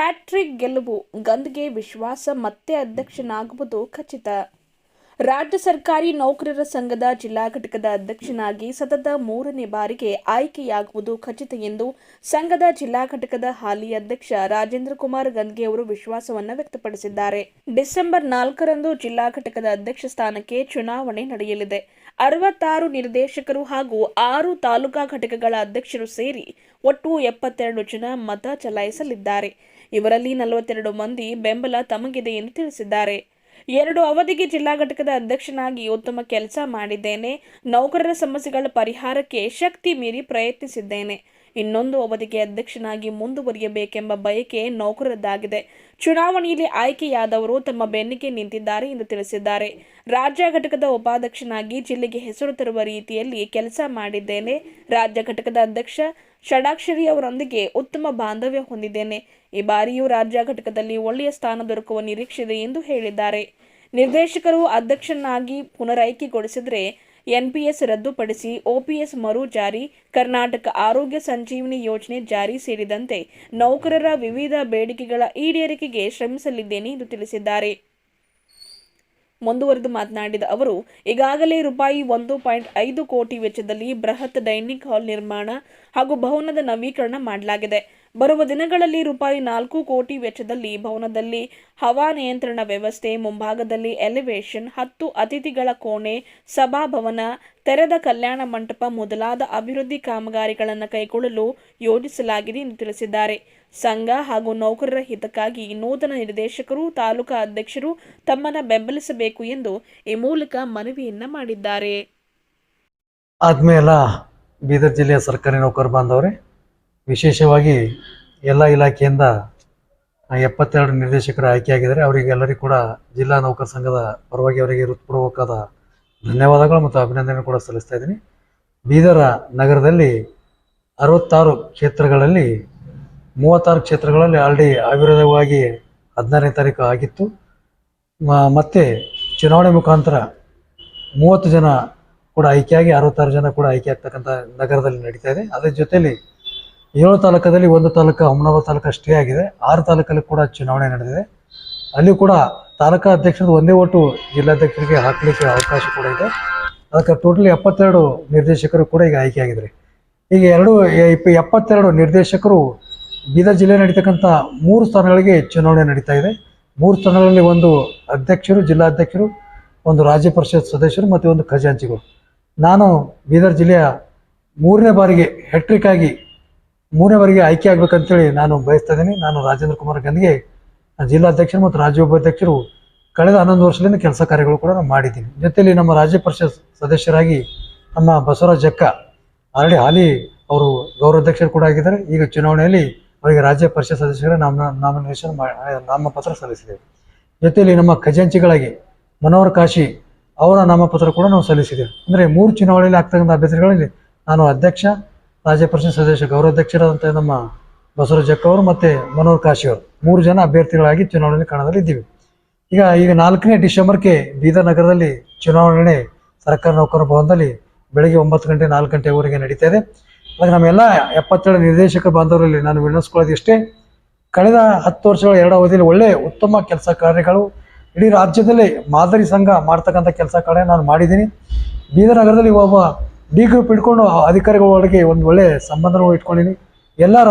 Hat trick ಗೆಲುವು, ಗಂದ್ಗೆ ವಿಶ್ವಾಸ, ಮತ್ತೆ ಅಧ್ಯಕ್ಷನಾಗುವುದು ಖಚಿತ. ರಾಜ್ಯ ಸರ್ಕಾರಿ ನೌಕರರ ಸಂಘದ ಜಿಲ್ಲಾ ಘಟಕದ ಅಧ್ಯಕ್ಷನಾಗಿ ಸತತ ಮೂರನೇ ಬಾರಿಗೆ ಆಯ್ಕೆಯಾಗುವುದು ಖಚಿತ ಎಂದು ಸಂಘದ ಜಿಲ್ಲಾ ಘಟಕದ ಹಾಲಿ ಅಧ್ಯಕ್ಷ ರಾಜೇಂದ್ರ ಕುಮಾರ್ ಗಂದ್ಗೆ ಅವರು ವಿಶ್ವಾಸವನ್ನು ವ್ಯಕ್ತಪಡಿಸಿದ್ದಾರೆ. ಡಿಸೆಂಬರ್ ನಾಲ್ಕರಂದು ಜಿಲ್ಲಾ ಘಟಕದ ಅಧ್ಯಕ್ಷ ಸ್ಥಾನಕ್ಕೆ ಚುನಾವಣೆ ನಡೆಯಲಿದೆ. ಅರವತ್ತಾರು ನಿರ್ದೇಶಕರು ಹಾಗೂ ಆರು ತಾಲೂಕಾ ಘಟಕಗಳ ಅಧ್ಯಕ್ಷರು ಸೇರಿ ಒಟ್ಟು ಎಪ್ಪತ್ತೆರಡು ಜನ ಮತ ಚಲಾಯಿಸಲಿದ್ದಾರೆ. ಇವರಲ್ಲಿ ನಲವತ್ತೆರಡು ಮಂದಿ ಬೆಂಬಲ ತಮಗಿದೆ ಎಂದು ತಿಳಿಸಿದ್ದಾರೆ. ಎರಡು ಅವಧಿಗೆ ಜಿಲ್ಲಾ ಘಟಕದ ಅಧ್ಯಕ್ಷನಾಗಿ ಉತ್ತಮ ಕೆಲಸ ಮಾಡಿದ್ದೇನೆ. ನೌಕರರ ಸಮಸ್ಯೆಗಳ ಪರಿಹಾರಕ್ಕೆ ಶಕ್ತಿ ಮೀರಿ ಪ್ರಯತ್ನಿಸಿದ್ದೇನೆ. ಇನ್ನೊಂದು ಅವಧಿಗೆ ಅಧ್ಯಕ್ಷನಾಗಿ ಮುಂದುವರಿಯಬೇಕೆಂಬ ಬಯಕೆ ನೌಕರದ್ದಾಗಿದೆ ಚುನಾವಣೆಯಲ್ಲಿ ಆಯ್ಕೆಯಾದವರು ತಮ್ಮ ಬೆನ್ನಿಗೆ ನಿಂತಿದ್ದಾರೆ ಎಂದು ತಿಳಿಸಿದ್ದಾರೆ. ರಾಜ್ಯ ಘಟಕದ ಉಪಾಧ್ಯಕ್ಷನಾಗಿ ಜಿಲ್ಲೆಗೆ ಹೆಸರು ತರುವ ರೀತಿಯಲ್ಲಿ ಕೆಲಸ ಮಾಡಿದ್ದೇನೆ. ರಾಜ್ಯ ಘಟಕದ ಅಧ್ಯಕ್ಷ ಷಡಾಕ್ಷರಿ ಅವರೊಂದಿಗೆ ಉತ್ತಮ ಬಾಂಧವ್ಯ ಹೊಂದಿದ್ದೇನೆ. ಈ ಬಾರಿಯೂ ರಾಜ್ಯ ಘಟಕದಲ್ಲಿ ಒಳ್ಳೆಯ ಸ್ಥಾನ ದೊರಕುವ ನಿರೀಕ್ಷೆ ಇದೆ ಎಂದು ಹೇಳಿದ್ದಾರೆ. ನಿರ್ದೇಶಕರು ಅಧ್ಯಕ್ಷನಾಗಿ ಪುನರಾಯ್ಕೆಗೊಳಿಸಿದರೆ ಎನ್ಪಿಎಸ್ ರದ್ದುಪಡಿಸಿ ಓಪಿಎಸ್ ಮರು ಜಾರಿ, ಕರ್ನಾಟಕ ಆರೋಗ್ಯ ಸಂಜೀವನಿ ಯೋಜನೆ ಜಾರಿ ಸೇರಿದಂತೆ ನೌಕರರ ವಿವಿಧ ಬೇಡಿಕೆಗಳ ಈಡೇರಿಕೆಗೆ ಶ್ರಮಿಸಲಿದ್ದೇನೆ ಎಂದು ತಿಳಿಸಿದ್ದಾರೆ. ಮುಂದುವರೆದು ಮಾತನಾಡಿದ ಅವರು, ಈಗಾಗಲೇ ರೂಪಾಯಿ ಒಂದು ಪಾಯಿಂಟ್ ಐದು ಕೋಟಿ ವೆಚ್ಚದಲ್ಲಿ ಬೃಹತ್ ಡೈನಿಂಗ್ ಹಾಲ್ ನಿರ್ಮಾಣ ಹಾಗೂ ಭವನದ ನವೀಕರಣ ಮಾಡಲಾಗಿದೆ. ಬರುವ ದಿನಗಳಲ್ಲಿ ರೂಪಾಯಿ ನಾಲ್ಕು ಕೋಟಿ ವೆಚ್ಚದಲ್ಲಿ ಭವನದಲ್ಲಿ ಹವಾ ನಿಯಂತ್ರಣ ವ್ಯವಸ್ಥೆ, ಮುಂಭಾಗದಲ್ಲಿ ಎಲಿವೇಷನ್, ಹತ್ತು ಅತಿಥಿಗಳ ಕೋಣೆ ಸಭಾಭವನ ತೆರೆದ ಕಲ್ಯಾಣ ಮಂಟಪ ಮೊದಲಾದ ಅಭಿವೃದ್ಧಿ ಕಾಮಗಾರಿಗಳನ್ನು ಕೈಗೊಳ್ಳಲು ಯೋಜಿಸಲಾಗಿದೆ ಎಂದು ತಿಳಿಸಿದ್ದಾರೆ. ಸಂಘ ಹಾಗೂ ನೌಕರರ ಹಿತಕ್ಕಾಗಿ ನೂತನ ನಿರ್ದೇಶಕರು, ತಾಲೂಕಾ ಅಧ್ಯಕ್ಷರು ತಮ್ಮನ್ನ ಬೆಂಬಲಿಸಬೇಕು ಎಂದು ಈ ಮೂಲಕ ಮನವಿಯನ್ನ ಮಾಡಿದ್ದಾರೆ. ಆದ್ಮೇಲೆ ಬೀದರ್ ಜಿಲ್ಲೆಯ ಸರ್ಕಾರಿ ನೌಕರ ಬಾಂಧವರೇ, ವಿಶೇಷವಾಗಿ ಎಲ್ಲ ಇಲಾಖೆಯಿಂದ ಎಪ್ಪತ್ತೆರಡು ನಿರ್ದೇಶಕರು ಆಯ್ಕೆಯಾಗಿದ್ದಾರೆ ಅವರಿಗೆಲ್ಲರಿಗೂ ಕೂಡ ಜಿಲ್ಲಾ ನೌಕರ ಸಂಘದ ಪರವಾಗಿ ಅವರಿಗೆ ಹೃತ್ಪೂರ್ವಕವಾದ ಧನ್ಯವಾದಗಳು ಮತ್ತು ಅಭಿನಂದನೆ ಕೂಡ ಸಲ್ಲಿಸ್ತಾ ಇದ್ದೀನಿ. ಬೀದರ ನಗರದಲ್ಲಿ ಅರವತ್ತಾರು ಕ್ಷೇತ್ರಗಳಲ್ಲಿ ಮೂವತ್ತಾರು ಕ್ಷೇತ್ರಗಳಲ್ಲಿ ಆಲ್ರೆಡಿ ಅವಿರೋಧವಾಗಿ ಹದಿನಾರನೇ ತಾರೀಕು ಆಗಿತ್ತು. ಮತ್ತು ಚುನಾವಣೆ ಮುಖಾಂತರ ಮೂವತ್ತು ಜನ ಕೂಡ ಆಯ್ಕೆಯಾಗಿ, ಅರವತ್ತಾರು ಜನ ಕೂಡ ಆಯ್ಕೆ ಆಗ್ತಕ್ಕಂಥ ನಗರದಲ್ಲಿ ನಡೀತಾ ಇದೆ. ಅದರ ಜೊತೆಯಲ್ಲಿ ಏಳು ತಾಲೂಕದಲ್ಲಿ ಒಂದು ತಾಲೂಕು ಹುಮನಾಬಾದ್ ತಾಲೂಕು ಅಷ್ಟೇ ಆಗಿದೆ. ಆರು ತಾಲೂಕಲ್ಲಿ ಕೂಡ ಚುನಾವಣೆ ನಡೆದಿದೆ. ಅಲ್ಲಿ ಕೂಡ ತಾಲೂಕಾ ಅಧ್ಯಕ್ಷರದ್ದು ಒಂದೇ ಓಟು ಜಿಲ್ಲಾಧ್ಯಕ್ಷರಿಗೆ ಹಾಕಲಿಕ್ಕೆ ಅವಕಾಶ ಕೂಡ ಇದೆ. ಅದಕ್ಕೆ ಟೋಟಲಿ ಎಪ್ಪತ್ತೆರಡು ನಿರ್ದೇಶಕರು ಕೂಡ ಈಗ ಆಯ್ಕೆಯಾಗಿದ್ದಾರೆ. ಈಗ ಎರಡು ಎಪ್ಪತ್ತೆರಡು ನಿರ್ದೇಶಕರು ಬೀದರ್ ಜಿಲ್ಲೆ ನಡೀತಕ್ಕಂಥ ಮೂರು ಸ್ಥಾನಗಳಿಗೆ ಚುನಾವಣೆ ನಡೀತಾ ಇದೆ. ಮೂರು ಸ್ಥಾನಗಳಲ್ಲಿ ಒಂದು ಅಧ್ಯಕ್ಷರು ಜಿಲ್ಲಾಧ್ಯಕ್ಷರು ಒಂದು ರಾಜ್ಯ ಪರಿಷತ್ ಸದಸ್ಯರು ಮತ್ತು ಒಂದು ಖಜಾಂಚಿಗಳು. ನಾನು ಬೀದರ್ ಜಿಲ್ಲೆಯ ಮೂರನೇ ಬಾರಿಗೆ ಹೆಟ್ರಿಕ್ ಆಗಿ ಮೂರನೇ ಬಾರಿಗೆ ಆಯ್ಕೆ ಆಗ್ಬೇಕಂತೇಳಿ ನಾನು ಬಯಸ್ತಾ ಇದ್ದೀನಿ. ನಾನು ರಾಜೇಂದ್ರ ಕುಮಾರ್ ಗಂಧಿಗೆ ಜಿಲ್ಲಾಧ್ಯಕ್ಷರು ಮತ್ತು ರಾಜ್ಯ ಉಪಾಧ್ಯಕ್ಷರು ಕಳೆದ ಹನ್ನೊಂದು ವರ್ಷದಿಂದ ಕೆಲಸ ಕಾರ್ಯಗಳು ಕೂಡ ನಾನು ಮಾಡಿದ್ದೀನಿ. ಜೊತೆಯಲ್ಲಿ ನಮ್ಮ ರಾಜ್ಯ ಪರಿಷತ್ ಸದಸ್ಯರಾಗಿ ನಮ್ಮ ಬಸವರಾಜ್ ಜಕ್ಕ ಆಲ್ರೆಡಿ ಹಾಲಿ ಅವರು ಗೌರವಾಧ್ಯಕ್ಷರು ಕೂಡ ಆಗಿದ್ದಾರೆ. ಈಗ ಚುನಾವಣೆಯಲ್ಲಿ ಅವರಿಗೆ ರಾಜ್ಯ ಪರಿಷತ್ ಸದಸ್ಯರ ನಾಮ ನಾಮಿನೇಷನ್ ನಾಮಪತ್ರ ಸಲ್ಲಿಸಿದೆ ಜೊತೆಯಲ್ಲಿ ನಮ್ಮ ಖಜಾಂಚಿಗಳಾಗಿ ಮನೋಹರ್ ಕಾಶಿ ಅವರ ನಾಮಪತ್ರ ಕೂಡ ನಾವು ಸಲ್ಲಿಸಿದ್ದೇವೆ. ಅಂದರೆ ಮೂರು ಚುನಾವಣೆಯಲ್ಲಿ ಆಗ್ತಕ್ಕಂಥ ಅಭ್ಯರ್ಥಿಗಳಲ್ಲಿ ನಾನು ಅಧ್ಯಕ್ಷ, ರಾಜ್ಯ ಪರಿಷತ್ ಸದಸ್ಯ ಗೌರವಾಧ್ಯಕ್ಷರಾದಂಥ ನಮ್ಮ ಬಸವರಾಜ್ ಅವರು ಮತ್ತು ಮನೋಹರ್ ಕಾಶಿ ಅವರು. ಮೂರು ಜನ ಅಭ್ಯರ್ಥಿಗಳಾಗಿ ಚುನಾವಣೆಯಲ್ಲಿ ಕಣದಲ್ಲಿ ಇದ್ದೀವಿ ಈಗ ಈಗ ನಾಲ್ಕನೇ ಡಿಸೆಂಬರ್ಗೆ ಬೀದರ್ ನಗರದಲ್ಲಿ ಚುನಾವಣೆ ಸರ್ಕಾರ ನೌಕರ ಭವನದಲ್ಲಿ ಬೆಳಗ್ಗೆ ಒಂಬತ್ತು ಗಂಟೆ ನಾಲ್ಕು ಗಂಟೆವರೆಗೆ ನಡೀತಾ ಇದೆ. ಅದಕ್ಕೆ ನಮ್ಮೆಲ್ಲ ಎಪ್ಪತ್ತೇಳು ನಿರ್ದೇಶಕ ಬಾಂಧವರಲ್ಲಿ ನಾನು ವಿನಂತಿಸ್ಕೊಳ್ಳೋದು ಇಷ್ಟೇ. ಕಳೆದ ಹತ್ತು ವರ್ಷಗಳ ಎರಡು ಅವಧಿಯಲ್ಲಿ ಒಳ್ಳೆ ಉತ್ತಮ ಕೆಲಸ ಕಾರ್ಯಗಳು ಇಡೀ ರಾಜ್ಯದಲ್ಲಿ ಮಾದರಿ ಸಂಘ ಮಾಡ್ತಕ್ಕಂಥ ಕೆಲಸ ಕಾರ್ಯ ನಾನು ಮಾಡಿದ್ದೀನಿ. ಬೀದರ್ ನಗರದಲ್ಲಿ ಒಬ್ಬ ಡಿ ಗ್ರೂಪ್ ಇಟ್ಕೊಂಡು ಅಧಿಕಾರಿಗಳ ಒಳಗೆ ಒಂದು ಒಳ್ಳೆ ಸಂಬಂಧಗಳು ಇಟ್ಕೊಂಡಿನಿ ಎಲ್ಲರ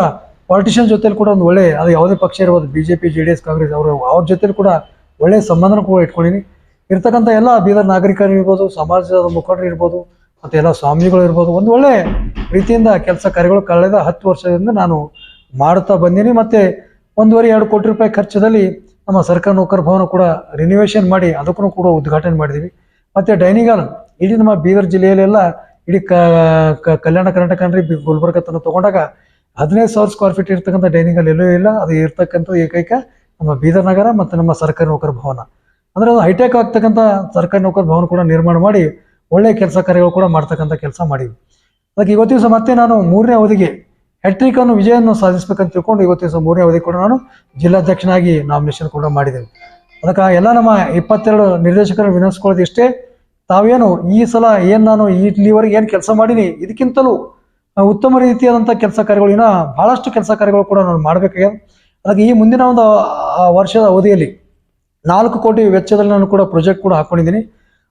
ಪಾಲಿಟಿಷಿಯನ್ ಜೊತೆಲಿ ಕೂಡ ಒಂದು ಒಳ್ಳೆ, ಅದು ಯಾವುದೇ ಪಕ್ಷ ಇರ್ಬೋದು B J P J D S, Congress, ಅವರು ಅವ್ರ ಜೊತೆಲಿ ಕೂಡ ಒಳ್ಳೆ ಸಂಬಂಧನ ಕೂಡ ಇಟ್ಕೊಂಡಿನಿ ಇರ್ತಕ್ಕಂಥ ಎಲ್ಲ ಬೀದರ್ ನಾಗರಿಕರು ಇರ್ಬೋದು, ಸಮಾಜದ ಮುಖಂಡರು ಇರ್ಬೋದು ಮತ್ತು ಎಲ್ಲ ಸ್ವಾಮಿಗಳು ಇರ್ಬೋದು. ಒಂದು ಒಳ್ಳೆ ರೀತಿಯಿಂದ ಕೆಲಸ ಕಾರ್ಯಗಳು ಕಳೆದ ಹತ್ತು ವರ್ಷದಿಂದ ನಾನು ಮಾಡುತ್ತಾ ಬಂದೀನಿ. ಮತ್ತು ಒಂದೂವರೆ, ಎರಡು ಕೋಟಿ ರೂಪಾಯಿ ಖರ್ಚದಲ್ಲಿ ನಮ್ಮ ಸರ್ಕಾರ ನೌಕರ ಭವನ ಕೂಡ ರಿನಿವೇಷನ್ ಮಾಡಿ ಅದಕ್ಕೂ ಕೂಡ ಉದ್ಘಾಟನೆ ಮಾಡಿದ್ದೀವಿ ಮತ್ತು ಡೈನಿಂಗ್ ಹಾಲ್ ಇಡೀ ನಮ್ಮ ಬೀದರ್ ಜಿಲ್ಲೆಯಲ್ಲೆಲ್ಲ ಇಡೀ ಕಲ್ಯಾಣ ಕರ್ನಾಟಕ ಅಂದ್ರೆ ಗುಲ್ಬರ್ಗ ತನಕ ತಗೊಂಡಾಗ ಹದಿನೈದು ಸಾವಿರ ಸ್ಕ್ವೇರ್ ಫೀಟ್ ಇರ್ತಕ್ಕಂಥ ಡೈನಿಂಗ್ ಹಾಲ್ ಎಲ್ಲೂ ಇಲ್ಲ. ಅದು ಇರ್ತಕ್ಕಂಥ ಏಕೈಕ ನಮ್ಮ ಬೀದರ್ ನಗರ ಮತ್ತು ನಮ್ಮ ಸರ್ಕಾರಿ ನೌಕರ ಭವನ. ಅಂದರೆ ಅದು ಹೈಟೆಕ್ ಆಗ್ತಕ್ಕಂಥ ಸರ್ಕಾರಿ ನೌಕರ ಭವನ ಕೂಡ ನಿರ್ಮಾಣ ಮಾಡಿ ಒಳ್ಳೆಯ ಕೆಲಸ ಕಾರ್ಯಗಳು ಕೂಡ ಮಾಡ್ತಕ್ಕಂಥ ಕೆಲಸ ಮಾಡಿದ್ವಿ. ಅದಕ್ಕೆ ಇವತ್ತು ದಿವಸ ಮತ್ತೆ ನಾನು ಮೂರನೇ ಅವಧಿಗೆ ಹೆಟ್ರಿಕ್ ಅನ್ನು ವಿಜಯವನ್ನು ಸಾಧಿಸಬೇಕಂತ ತಿಳ್ಕೊಂಡು ಇವತ್ತು ದಿವಸ ಮೂರನೇ ಅವಧಿ ಕೂಡ ನಾನು ಜಿಲ್ಲಾಧ್ಯಕ್ಷನಾಗಿ ನಾಮಿನೇಷನ್ ಕೂಡ ಮಾಡಿದ್ದೇನೆ. ಅದಕ್ಕೆ ಎಲ್ಲ ನಮ್ಮ ಇಪ್ಪತ್ತೆರಡು ನಿರ್ದೇಶಕರನ್ನು ವಿನಂತಿಸ್ಕೊಳ್ಳೋದು ಇಷ್ಟೇ ತಾವೇನು ಈ ಸಲ ಏನು ನಾನು ಇಲ್ಲಿವರೆಗೆ ಏನು ಕೆಲಸ ಮಾಡೀನಿ, ಇದಕ್ಕಿಂತಲೂ ಉತ್ತಮ ರೀತಿಯಾದಂಥ ಕೆಲಸ ಕಾರ್ಯಗಳು ಇನ್ನೂ ಭಾಳಷ್ಟು ಕೆಲಸ ಕಾರ್ಯಗಳು ಕೂಡ ನಾನು ಮಾಡಬೇಕಾಗಿದೆ ಅದಕ್ಕೆ ಈ ಮುಂದಿನ ಒಂದು ವರ್ಷದ ಅವಧಿಯಲ್ಲಿ ನಾಲ್ಕು ಕೋಟಿ ವೆಚ್ಚದಲ್ಲಿ ನಾನು ಕೂಡ ಪ್ರಾಜೆಕ್ಟ್ ಕೂಡ ಹಾಕೊಂಡಿದ್ದೀನಿ.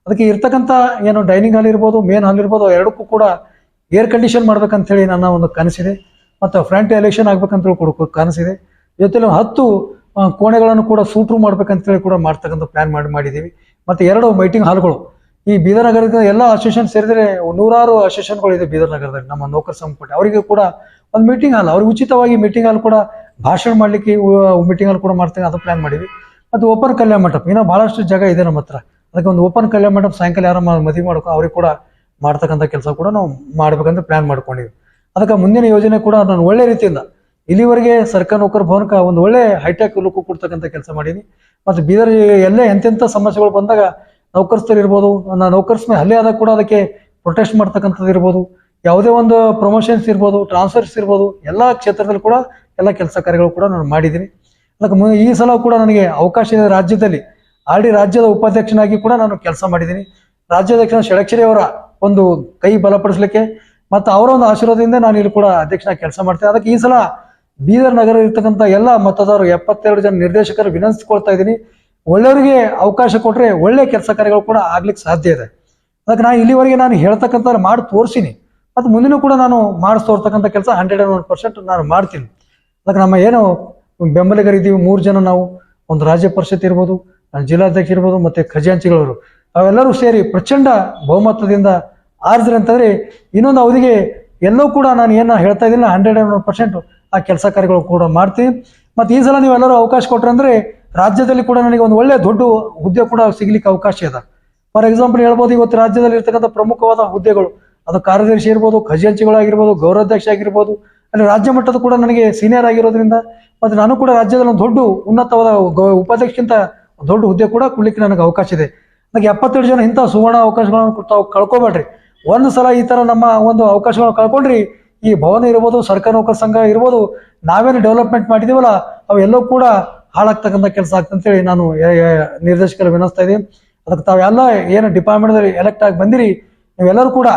ಅದಕ್ಕೆ ಇರ್ತಕ್ಕಂಥ ಏನು ಡೈನಿಂಗ್ ಹಾಲ್ ಇರ್ಬೋದು ಮೇನ್ ಹಾಲ್ ಇರ್ಬೋದು ಎರಡಕ್ಕೂ ಕೂಡ ಏರ್ ಕಂಡೀಷನ್ ಮಾಡ್ಬೇಕಂತೇಳಿ ನನ್ನ ಒಂದು ಕನಸಿದೆ. ಮತ್ತು ಫ್ರಂಟ್ ಎಲೆಕ್ಷನ್ ಆಗ್ಬೇಕಂತೇಳಿ ಕೂಡ ಕನಸಿದೆ. ಜೊತೆಲಿ ಹತ್ತು ಕೋಣೆಗಳನ್ನು ಕೂಡ ಸೂಟ್ರು ಮಾಡ್ಬೇಕಂತೇಳಿ ಕೂಡ ಮಾಡ್ತಕ್ಕಂಥ ಪ್ಲಾನ್ ಮಾಡಿ ಮಾಡಿದ್ದೀವಿ. ಮತ್ತು ಎರಡು ಮೀಟಿಂಗ್ ಹಾಲ್ಗಳು ಈ ಬೀದರ್ ನಗರದ ಎಲ್ಲ ಅಸೋಸಿಯೇಷನ್ ಸೇರಿದರೆ ನೂರಾರು ಅಸೋಸಿಯೇಷನ್ಗಳು ಇದೆ ಬೀದರ್ ನಗರದಲ್ಲಿ ನಮ್ಮ ನೌಕರ ಸಂಪುಟ ಅವರಿಗೆ ಕೂಡ ಒಂದು ಮೀಟಿಂಗ್ ಹಾಲ್ ಅವ್ರಿಗೆ ಉಚಿತವಾಗಿ ಮೀಟಿಂಗ್ ಹಾಲ್ ಕೂಡ ಭಾಷಣ ಮಾಡಲಿಕ್ಕೆ ಮೀಟಿಂಗ್ ಹಾಲ್ ಕೂಡ ಮಾಡ್ತೇವೆ, ಅದು ಪ್ಲಾನ್ ಮಾಡಿದ್ವಿ ಮತ್ತು ಓಪನ್ ಕಲ್ಯಾಣ ಮಂಟಪ. ಇನ್ನೂ ಭಾಳಷ್ಟು ಜಾಗ ಇದೆ ನಮ್ಮ ಹತ್ರ. ಅದಕ್ಕೆ ಒಂದು ಓಪನ್ ಕಲ್ಯಾಣ ಮಂಟಪ, ಸಾಯಂಕಾಲ ಯಾರು ಮದುವೆ ಮಾಡ್ಕೊ ಅವ್ರಿಗೆ ಕೂಡ ಮಾಡ್ತಕ್ಕಂಥ ಕೆಲಸ ಕೂಡ ನಾವು ಮಾಡ್ಬೇಕಂತ ಪ್ಲಾನ್ ಮಾಡ್ಕೊಂಡಿವಿ. ಅದಕ್ಕೆ ಮುಂದಿನ ಯೋಜನೆ ಕೂಡ ನಾನು ಒಳ್ಳೆ ರೀತಿಯಿಂದ ಇಲ್ಲಿವರೆಗೆ ಸರ್ಕಾರಿ, ನೌಕರ ಭವನಕ್ಕೆ ಒಂದು ಒಳ್ಳೆ ಹೈಟೆಕ್ ಲುಕ್ ಕೊಡ್ತಕ್ಕಂಥ ಕೆಲಸ ಮಾಡೀನಿ. ಮತ್ತು ಬೀದರ್ ಎಲ್ಲೇ ಎಂತೆಂಥ ಸಮಸ್ಯೆಗಳು ಬಂದಾಗ ನೌಕರಸ್ಥರು ಇರ್ಬೋದು ನೌಕರ್ಸ್ ಮೇಲೆ ಹಲ್ಲೆ ಆದಾಗ ಕೂಡ ಅದಕ್ಕೆ ಪ್ರೊಟೆಸ್ಟ್ ಮಾಡ್ತಕ್ಕಂಥದ್ದು ಇರ್ಬೋದು, ಯಾವುದೇ ಒಂದು ಪ್ರಮೋಷನ್ಸ್ ಇರ್ಬೋದು ಟ್ರಾನ್ಸ್ಫರ್ಸ್ ಇರ್ಬೋದು, ಎಲ್ಲ ಕ್ಷೇತ್ರದಲ್ಲಿ ಕೂಡ ಎಲ್ಲ ಕೆಲಸ ಕಾರ್ಯಗಳು ಕೂಡ ನಾನು ಮಾಡಿದ್ದೀನಿ. ಅದಕ್ಕೆ ಈ ಸಲ ಕೂಡ ನನಗೆ ಅವಕಾಶ ಇದೆ ರಾಜ್ಯದಲ್ಲಿ ಆಲ್ರೆಡಿ ರಾಜ್ಯದ ಉಪಾಧ್ಯಕ್ಷನಾಗಿ ಕೂಡ ನಾನು ಕೆಲಸ ಮಾಡಿದ್ದೀನಿ. ರಾಜ್ಯಾಧ್ಯಕ್ಷ ಷಡಕ್ಷರಿ ಅವರ ಒಂದು ಕೈ ಬಲಪಡಿಸಲಿಕ್ಕೆ ಮತ್ತು ಅವರ ಒಂದು ಆಶೀರ್ವಾದದಿಂದ ನಾನು ಇಲ್ಲಿ ಕೂಡ ಅಧ್ಯಕ್ಷನಾಗಿ ಕೆಲಸ ಮಾಡ್ತೇನೆ. ಅದಕ್ಕೆ ಈ ಸಲ ಬೀದರ್ ನಗರ ಇರ್ತಕ್ಕಂಥ ಎಲ್ಲ ಮತದಾರರು ಎಪ್ಪತ್ತೆರಡು ಜನ ನಿರ್ದೇಶಕರು ವಿನಂತಿಸ್ಕೊಳ್ತಾ ಇದ್ದೀನಿ. ಒಳ್ಳೆಯವರಿಗೆ ಅವಕಾಶ ಕೊಟ್ಟರೆ ಒಳ್ಳೆ ಕೆಲಸ ಕಾರ್ಯಗಳು ಕೂಡ ಆಗ್ಲಿಕ್ಕೆ ಸಾಧ್ಯ ಇದೆ. ಅದಕ್ಕೆ ನಾನು ಇಲ್ಲಿವರೆಗೆ ನಾನು ಹೇಳ್ತಕ್ಕಂಥ ಮಾಡಿ ತೋರಿಸಿನಿ ಮತ್ತು ಮುಂದಿನ ಕೂಡ ನಾನು ಮಾಡಿಸ್ ತೋರ್ತಕ್ಕಂಥ ಕೆಲಸ ಹಂಡ್ರೆಡ್ ಅಂಡ್ ಒನ್ ಪರ್ಸೆಂಟ್ ನಾನು ಮಾಡ್ತೀನಿ. ಅದಕ್ಕೆ ನಮ್ಮ ಏನು ಬೆಂಬಲಿಗರಿದ್ದೀವಿ, ಮೂರು ಜನ ನಾವು, ಒಂದು ರಾಜ್ಯ ಪರಿಷತ್ ಇರ್ಬೋದು ಜಿಲ್ಲಾಧ್ಯಕ್ಷ ಇರ್ಬೋದು ಮತ್ತು ಖಜಾಂಚಿಗಳವರು ಅವೆಲ್ಲರೂ ಸೇರಿ ಪ್ರಚಂಡ ಬಹುಮತದಿಂದ ಆರಿದ್ರೆ ಅಂತಂದರೆ ಇನ್ನೊಂದು ಅವಧಿಗೆ ಎಲ್ಲೂ ಕೂಡ ನಾನು ಏನು ಹೇಳ್ತಾ ಇದ್ದೀನಿ ಹಂಡ್ರೆಡ್ ಅಂಡ್ ಪರ್ಸೆಂಟ್ ಆ ಕೆಲಸ ಕಾರ್ಯಗಳು ಕೂಡ ಮಾಡ್ತೀನಿ ಮತ್ತು ಈ ಸಲ ನೀವೆಲ್ಲರೂ ಅವಕಾಶ ಕೊಟ್ರೆ ಅಂದರೆ ರಾಜ್ಯದಲ್ಲಿ ಕೂಡ ನನಗೆ ಒಂದು ಒಳ್ಳೆ ದೊಡ್ಡ ಹುದ್ದೆ ಕೂಡ ಸಿಗ್ಲಿಕ್ಕೆ ಅವಕಾಶ ಇದೆ. ಫಾರ್ ಎಕ್ಸಾಂಪಲ್ ಹೇಳ್ಬೋದು, ಇವತ್ತು ರಾಜ್ಯದಲ್ಲಿ ಇರ್ತಕ್ಕಂಥ ಪ್ರಮುಖವಾದ ಹುದ್ದೆಗಳು, ಅದು ಕಾರ್ಯದರ್ಶಿ ಇರ್ಬೋದು ಖಜಾಂಚಿಗಳಾಗಿರ್ಬೋದು ಗೌರವಾಧ್ಯಕ್ಷ ಆಗಿರ್ಬೋದು, ಅಲ್ಲಿ ರಾಜ್ಯ ಮಟ್ಟದ ಕೂಡ ನನಗೆ ಸೀನಿಯರ್ ಆಗಿರೋದ್ರಿಂದ, ಮತ್ತು ನಾನು ಕೂಡ ರಾಜ್ಯದಲ್ಲಿ ಒಂದು ದೊಡ್ಡ ಉನ್ನತವಾದ ಉಪಾಧ್ಯಕ್ಷಕ್ಕಿಂತ ದೊಡ್ಡ ಹುದ್ದೆ ಕೂಡ ಕೊಡ್ಲಿಕ್ಕೆ ನನಗೆ ಅವಕಾಶ ಇದೆ. ನನಗೆ ಎಪ್ಪತ್ತೆರಡು ಜನ ಇಂಥ ಸುವರ್ಣ ಅವಕಾಶಗಳನ್ನು ತಾವು ಕಳ್ಕೊಬೇಡ್ರಿ. ಒಂದು ಸಲ ಈ ಥರ ನಮ್ಮ ಒಂದು ಅವಕಾಶಗಳನ್ನು ಕಳ್ಕೊಂಡ್ರಿ, ಈ ಭವನ ಇರ್ಬೋದು, ಸರ್ಕಾರಿ ನೌಕರ ಸಂಘ ಇರ್ಬೋದು, ನಾವೇನು ಡೆವಲಪ್ಮೆಂಟ್ ಮಾಡಿದೀವಲ್ಲ, ಅವೆಲ್ಲವೂ ಕೂಡ ಹಾಳಾಗ್ತಕ್ಕಂಥ ಕೆಲಸ ಆಗ್ತಂತೇಳಿ ನಾನು ನಿರ್ದೇಶಕರು ವಿನಿಸ್ತಾ ಇದ್ದೀನಿ. ಅದಕ್ಕೆ ತಾವೆಲ್ಲ ಏನು ಡಿಪಾರ್ಟ್ಮೆಂಟ್ದಲ್ಲಿ ಎಲೆಕ್ಟ್ ಆಗಿ ಬಂದಿರಿ, ನೀವೆಲ್ಲರೂ ಕೂಡ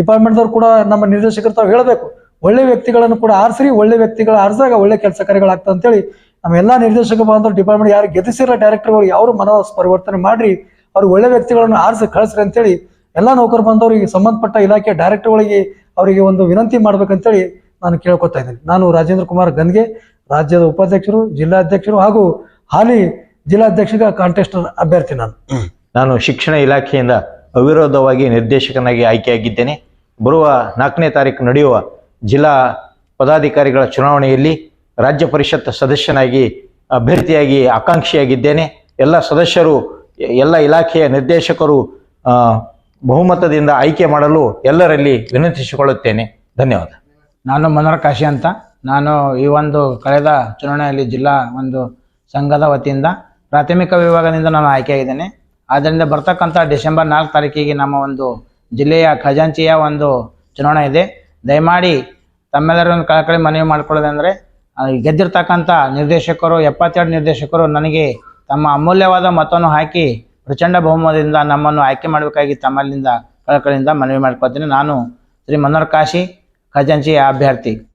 ಡಿಪಾರ್ಟ್ಮೆಂಟ್ದವ್ರು ಕೂಡ ನಮ್ಮ ನಿರ್ದೇಶಕರು ತಾವು ಹೇಳಬೇಕು. ಒಳ್ಳೆ ವ್ಯಕ್ತಿಗಳನ್ನು ಕೂಡ ಆರಿಸ್ರಿ, ಒಳ್ಳೆ ವ್ಯಕ್ತಿಗಳು ಆರಿಸಿದಾಗ ಒಳ್ಳೆ ಕೆಲಸ ಕಾರ್ಯಗಳಾಗ್ತದೆ ಅಂತೇಳಿ ನಮ್ಮ ಎಲ್ಲ ನಿರ್ದೇಶಕ ಬಂದ್ರು ಡಿಪಾರ್ಟ್ಮೆಂಟ್ ಯಾರು ಗೆದ್ದಿಸಿರೋ ಡೈರೆಕ್ಟರ್ಗಳು ಯಾರು ಮನೋಸ್ ಪರಿವರ್ತನೆ ಮಾಡ್ರಿ, ಅವ್ರು ಒಳ್ಳೆ ವ್ಯಕ್ತಿಗಳನ್ನು ಆರಿಸಿ ಕಳಿಸ್ರಿ ಅಂತೇಳಿ ಎಲ್ಲ ನೌಕರು ಬಂದವರಿಗೆ ಸಂಬಂಧಪಟ್ಟ ಇಲಾಖೆ ಡೈರೆಕ್ಟರ್ಗಳಿಗೆ ಅವರಿಗೆ ಒಂದು ವಿನಂತಿ ಮಾಡ್ಬೇಕಂತೇಳಿ ನಾನು ಕೇಳ್ಕೊತಾ ಇದ್ದೀನಿ. ನಾನು ರಾಜೇಂದ್ರ ಕುಮಾರ್ ಗನ್ಗೆ ರಾಜ್ಯದ ಉಪಾಧ್ಯಕ್ಷರು, ಜಿಲ್ಲಾಧ್ಯಕ್ಷರು ಹಾಗೂ ಹಾಲಿ ಜಿಲ್ಲಾಧ್ಯಕ್ಷರ ಕಾಂಟೆಸ್ಟರ್ ಅಭ್ಯರ್ಥಿ ನಾನು. ನಾನು ಶಿಕ್ಷಣ ಇಲಾಖೆಯಿಂದ ಅವಿರೋಧವಾಗಿ ನಿರ್ದೇಶಕನಾಗಿ ಆಯ್ಕೆಯಾಗಿದ್ದೇನೆ. ಬರುವ ನಾಲ್ಕನೇ ತಾರೀಕು ನಡೆಯುವ ಜಿಲ್ಲಾ ಪದಾಧಿಕಾರಿಗಳ ಚುನಾವಣೆಯಲ್ಲಿ ರಾಜ್ಯ ಪರಿಷತ್ ಸದಸ್ಯನಾಗಿ ಅಭ್ಯರ್ಥಿಯಾಗಿ ಆಕಾಂಕ್ಷಿಯಾಗಿದ್ದೇನೆ. ಎಲ್ಲ ಸದಸ್ಯರು, ಎಲ್ಲ ಇಲಾಖೆಯ ನಿರ್ದೇಶಕರು ಬಹುಮತದಿಂದ ಆಯ್ಕೆ ಮಾಡಲು ಎಲ್ಲರಲ್ಲಿ ವಿನಂತಿಸಿಕೊಳ್ಳುತ್ತೇನೆ. ಧನ್ಯವಾದ. ನಾನು ಮನೋಹರ್ ಕಾಶಿ ಅಂತ. ನಾನು ಈ ಒಂದು ಕಳೆದ ಚುನಾವಣೆಯಲ್ಲಿ ಜಿಲ್ಲಾ ಒಂದು ಸಂಘದ ವತಿಯಿಂದ ಪ್ರಾಥಮಿಕ ವಿಭಾಗದಿಂದ ನಾನು ಆಯ್ಕೆಯಾಗಿದ್ದೇನೆ. ಆದ್ದರಿಂದ ಬರ್ತಕ್ಕಂಥ ಡಿಸೆಂಬರ್ ನಾಲ್ಕು ತಾರೀಕಿಗೆ ನಮ್ಮ ಒಂದು ಜಿಲ್ಲೆಯ ಖಜಾಂಚಿಯ ಒಂದು ಚುನಾವಣೆ ಇದೆ. ದಯಮಾಡಿ ತಮ್ಮೆಲ್ಲರ ಕಳಕಳಿ ಮನವಿ ಮಾಡಿಕೊಳ್ಳೋದಂದರೆ ಗೆದ್ದಿರ್ತಕ್ಕಂಥ ನಿರ್ದೇಶಕರು, ಎಪ್ಪತ್ತೆರಡು ನಿರ್ದೇಶಕರು ನನಗೆ ತಮ್ಮ ಅಮೂಲ್ಯವಾದ ಮತವನ್ನು ಹಾಕಿ ಪ್ರಚಂಡ ಬಹುಮತದಿಂದ ನಮ್ಮನ್ನು ಆಯ್ಕೆ ಮಾಡಬೇಕಾಗಿ ತಮ್ಮಲ್ಲಿಂದ, ಕಳಕಳಿಯಿಂದ ಮನವಿ ಮಾಡ್ಕೊಳ್ತೀನಿ. ನಾನು ಶ್ರೀ ಮನೋಹರ್ ಕಾಶಿ ಖಜಾಂಚಿ ಅಭ್ಯರ್ಥಿ.